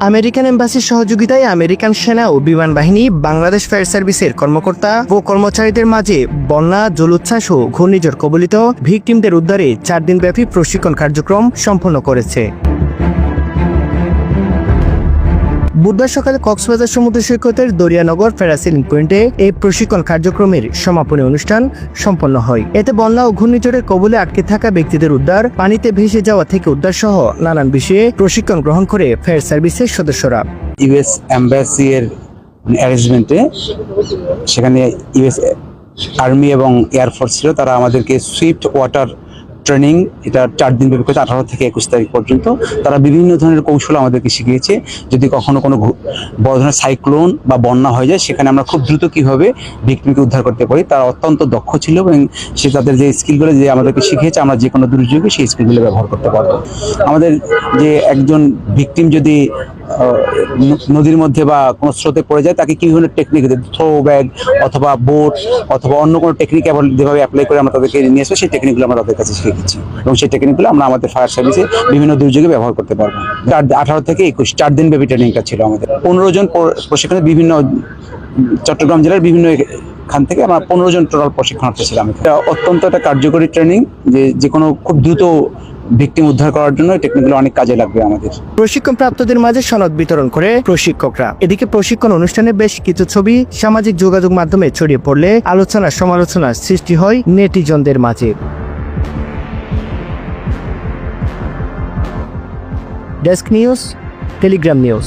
American এম্বাসির সহযোগিতায় American সেনা ও বিমান বাহিনী, বাংলাদেশ ফায়ার সার্ভিসের কর্মকর্তা ও কর্মচারীদের মাঝে বন্যা, জলোচ্ছ্বাস ও ঘূর্ণিঝড় কবলিত ভিকটিমদের উদ্ধারে চার দিনব্যাপী প্রশিক্ষণ কার্যক্রম সম্পন্ন করেছে। বুধবার সকালে কক্সবাজার সমুদ্র সৈকতের দরিয়ানগর ফেরাসিলিং পয়েন্টে এই প্রশিক্ষণ কার্যক্রমের সমাপনী অনুষ্ঠান সম্পন্ন হয়। এতে বন্যা ও ঘূর্ণিঝড়ের কবলে আটকে থাকা ব্যক্তিদের উদ্ধার, পানিতে ভেসে যাওয়া থেকে উদ্ধার সহ নানান বিষয়ে প্রশিক্ষণ গ্রহণ করে ফায়ার সার্ভিসের সদস্যরা। ইউএস অ্যাম্বাসি এর অ্যারেঞ্জমেন্টে সেখানে ইউএস আর্মি এবং এয়ারফোর্স ছিল, তারা আমাদেরকে সুইফট ওয়াটার ট্রেনিং এটা চার দিন ব্যাপী করেছে আঠারো থেকে একুশ তারিখ পর্যন্ত তারা বিভিন্ন ধরনের কৌশল আমাদেরকে শিখিয়েছে। যদি কখনো কোনো বড় ধরনের সাইক্লোন বা বন্যা হয়ে যায়, সেখানে আমরা খুব দ্রুত কীভাবে ভিক্টিমকে উদ্ধার করতে পারি, তারা অত্যন্ত দক্ষ ছিল এবং সে তাদের যে স্কিলগুলো যে আমাদেরকে শিখিয়েছে, আমরা যে কোনো দুর্যোগে সেই স্কিলগুলো ব্যবহার করতে পারব। আমাদের যে একজন ভিক্টিম যদি নদীর মধ্যে বা কোনো স্রোতে পড়ে যায়, তাকে কি ধরনের টেকনিক থ্রো ব্যাগ অথবা বোট অথবা অন্য কোনো টেকনিক যেভাবে অ্যাপ্লাই করে আমরা তাদেরকে নিয়ে আসব সেই টেকনিকগুলো আমরা তাদের কাছে শিখেছি। এবং সেই টেকনিকগুলো আমরা আমাদের ফায়ার সার্ভিসে বিভিন্ন দুর্যোগে ব্যবহার করতে পারব। চার আঠারো থেকে একুশ, চার দিন ব্যাপী ট্রেনিংটা ছিল আমাদের। পনেরো জন প্র- প্রশিক্ষণে বিভিন্ন চট্টগ্রাম জেলার বিভিন্ন খান থেকে আমরা পনেরো জন টোটাল প্রশিক্ষণার্থী ছিলাম। এটা অত্যন্ত একটা কার্যকরী ট্রেনিং যে যে কোনো খুব দ্রুত ভিকটিম উদ্ধার করার জন্য এই টেকনিকগুলো অনেক কাজে লাগবে আমাদের। প্রশিক্ষণ প্রাপ্তদের মাঝে সনদ বিতরণ করে প্রশিক্ষকরা। এদিকে প্রশিক্ষণ অনুষ্ঠানে বেশ কিছু ছবি, সামাজিক যোগাযোগ মাধ্যমে ছড়িয়ে পড়লে আলোচনা সমালোচনার সৃষ্টি হয় নেটিজনদের মাঝে। Desk news, Telegram news.